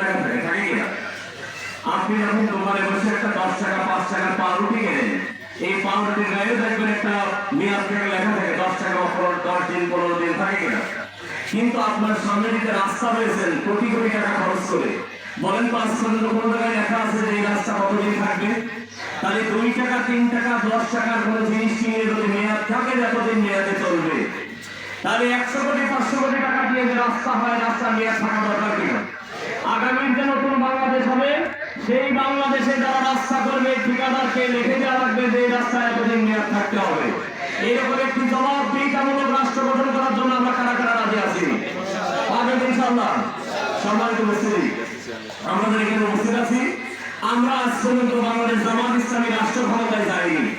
টাকা থাকে থাকে থেকে তাহলে দুই টাকা, তিন টাকা, দশ টাকার কোনো জিনিস মেয়াদ থাকে, যতদিন মেয়াদে চলবে। তাহলে একশো কোটি, পাঁচশো কোটি টাকা দিয়ে যে রাস্তা হয় রাস্তা মেয়াদ থাকা দরকার কিনা আগামীর যে নতুন বাংলাদেশ হবে সেই বাংলাদেশে যারা রাস্তা করবে ঠিকাদারকে লিখে দেওয়া লাগবে যে রাস্তায় এতদিন মেয়াদ থাকতে হবে। এইরকম একটি জবাবদিহিতামূলক রাষ্ট্র গঠন করার জন্য আমরা কারা কারা রাজি আছি? ইনশাল্লাহ সম্মানিত আমাদের এখানে উপস্থিত আছি। আমরা আজ পর্যন্ত বাংলাদেশ জামাত ইসলামী রাষ্ট্র ক্ষমতায় যাইনি।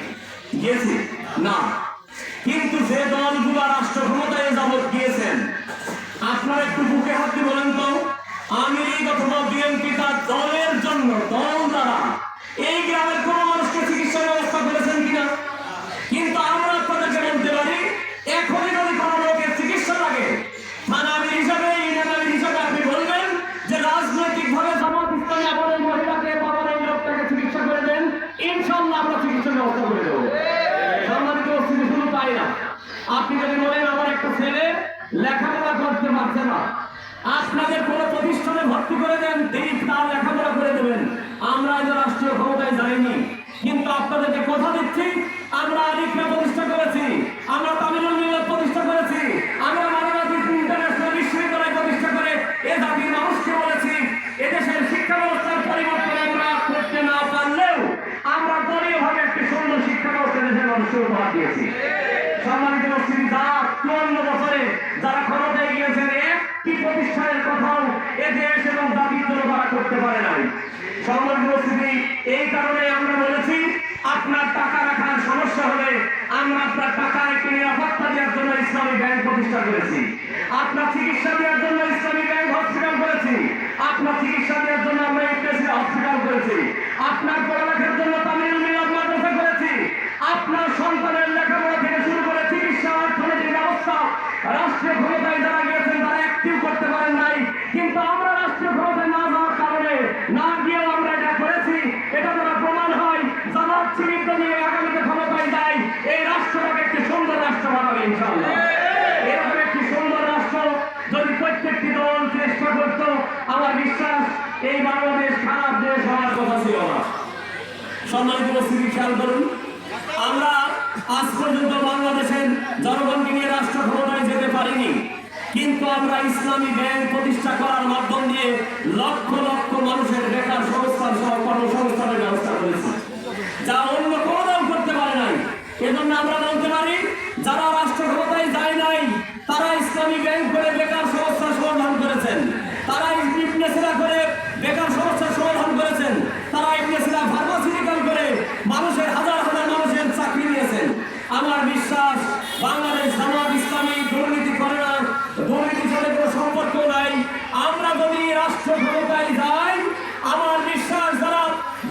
গিয়েছি? না। কিন্তু যে দলগুলো রাষ্ট্র ক্ষমতায় গিয়েছেন, আপনারা একটু বুকে হাত বলেন তো লীগ অথবা বিএনপি তার দলের জন্য, দল দ্বারা। ইনশাল্লাহ আমরা চিকিৎসা ব্যবস্থা করে দেবো। সম্মানিত অস্তিত্ব শুধু পাই না। আপনি যদি বলেন, আমার একটা ছেলে লেখাপড়া করতে পারছে না। আপনাদের কোনো প্রতিষ্ঠানে ভর্তি করে দেন তিনি তার লেখাপড়া করে দেবেন। আমরা যে রাষ্ট্রীয় ক্ষমতায় যাইনি। কিন্তু আপনাদেরকে কথা দিচ্ছি, আমরা আলিফা প্রতিষ্ঠা দিয়েছি সম্মানিত উপস্থিতি, যারা চুয়ান্ন বছরে যারা ক্ষমতায় গিয়েছেন, একটি প্রতিষ্ঠানের কথাও এ দেশ এবং জাতির জন্য তারা করতে পারে নাই। সম্মানিত উপস্থিতি, এই কারণে আমরা বলেছি, আপনার টাকা রাখার সমস্যা হলে আমরা আপনার টাকার একটি নিরাপত্তা দেওয়ার জন্য ইসলামী ব্যাংক প্রতিষ্ঠা করেছি। আপনার চিকিৎসা দেওয়ার জন্য ইসলামী ব্যাংক হসপিটাল করেছি। আপনার চিকিৎসা দেওয়ার জন্য আমরা ইন্টারেস্ট হসপিটাল করেছি। আপনার কিন্তু আমরা ইসলামী প্রতিষ্ঠা করার মাধ্যম দিয়ে লক্ষ লক্ষ মানুষের বেকার সংস্থান সহ ব্যবস্থা করেছি। যা অন্য কোনো দল করতে পারে নাই। এজন্য আমরা বলতে পারি যারা রাষ্ট্র ক্ষমতায় যায় নাই তারা ইসলামী ব্যাংক করে বেকার সমস্যার সমাধান করেছেন তারা ইবনেসিরা করে বেকার সমস্যার সমাধান করেছেন তারা ইবনেসিরা ফার্মাসিউটিক্যাল করে মানুষের হাজার হাজার মানুষের চাকরি দিয়েছেন আমার বিশ্বাস বাংলাদেশ জামাত ইসলামী দুর্নীতি করে না দুর্নীতির সাথে কোনো সম্পর্ক নাই আমরা যদি রাষ্ট্র ক্ষমতায় যাই আমার বিশ্বাস যারা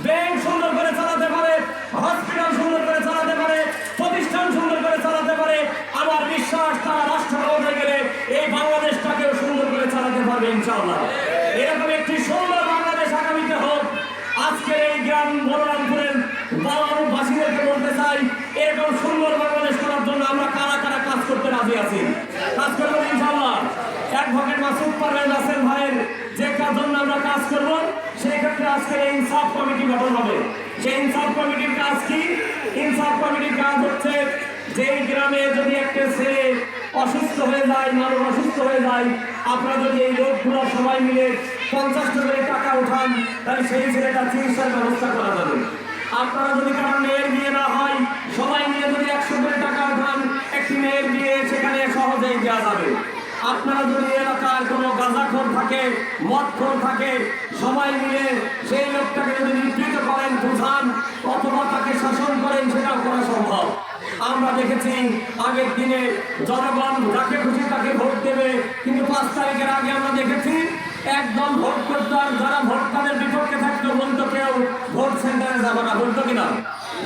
ব্যাংক সুন্দর করে চালাতে পারে হসপিটাল সুন্দর করে চালাতে পারে প্রতিষ্ঠান সুন্দর করে চালাতে পারে আমার বিশ্বাস তারা রাষ্ট্র ক্ষমতায় গেলে এই বাংলাদেশটাকেও সুন্দর করে চালাতে পারবে ইনশাআল্লাহ এরকম একটি সুন্দর বাংলাদেশ আগামীতে হোক। আজকে এই গ্রাম বলরামপুরের বাসীদেরকে বলতে চাই, এরকম সুন্দর বাংলাদেশ করার জন্য আমরা কারা কারা কাজ করতে রাজি আছি? কাজ করব ইনশাআল্লাহ। অ্যাডভোকেট মাসুদ পারভেজ আছেন ভাইয়ের যে জন্য আমরা কাজ করব, সেই ক্ষেত্রে আজকে ইনসাফ কমিটি গঠন হবে। সেই ইনসাফ কমিটির কাজ কি? ইনসাফ কমিটির কাজ হচ্ছে যে গ্রামে যদি একটা ছেলে অসুস্থ হয়ে যায়, মানুষ অসুস্থ হয়ে যায় আপনারা যদি এই লোকগুলো সবাই মিলে পঞ্চাশ করে টাকা উঠান, তাহলে সেই ছেলেটার চিকিৎসার ব্যবস্থা করা যাবে। আপনারা যদি কারও মেয়ের বিয়ে না হয়, সবাই মিলে যদি একশো করে টাকা উঠান, একটি মেয়ের বিয়ে সেখানে সহজেই দেওয়া যাবে। আপনারা যদি এলাকার কোনো গাঁজাখোর থাকে, মদখোর থাকে, সবাই মিলে সেই লোকটাকে যদি নিবৃত করেন দেখেছি আগের দিনে জনগণ যাকে খুশি তাকে ভোট দেবে, কিন্তু পাঁচ তারিখের আগে আমরা দেখেছি একদম ভোট করতো আর যারা ভোট তাদের বিপক্ষে থাকতো, বলত কেউ, ভোট সেন্টারে যাবে না বলতো কিনা।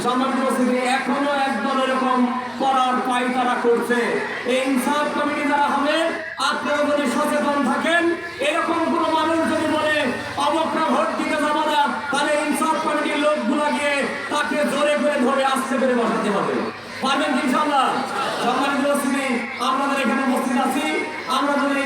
সমাজবাসীকে এখনও একদম এরকম করার পাই তারা করছে। এই ইনসাফ কমিটি যারা হবে, আপনারা যদি সচেতন থাকেন, এরকম কোনো মানুষ যদি বলে অবকরা ভোট দিতে যাব না তাহলে ইনসাফ কমিটির লোকগুলো গিয়ে তাকে জোরে করে ধরে আসতে পেরে বসাতে হবে। পারবেন কি আমাদের এখানে উপস্থিত আছি। আমরা যদি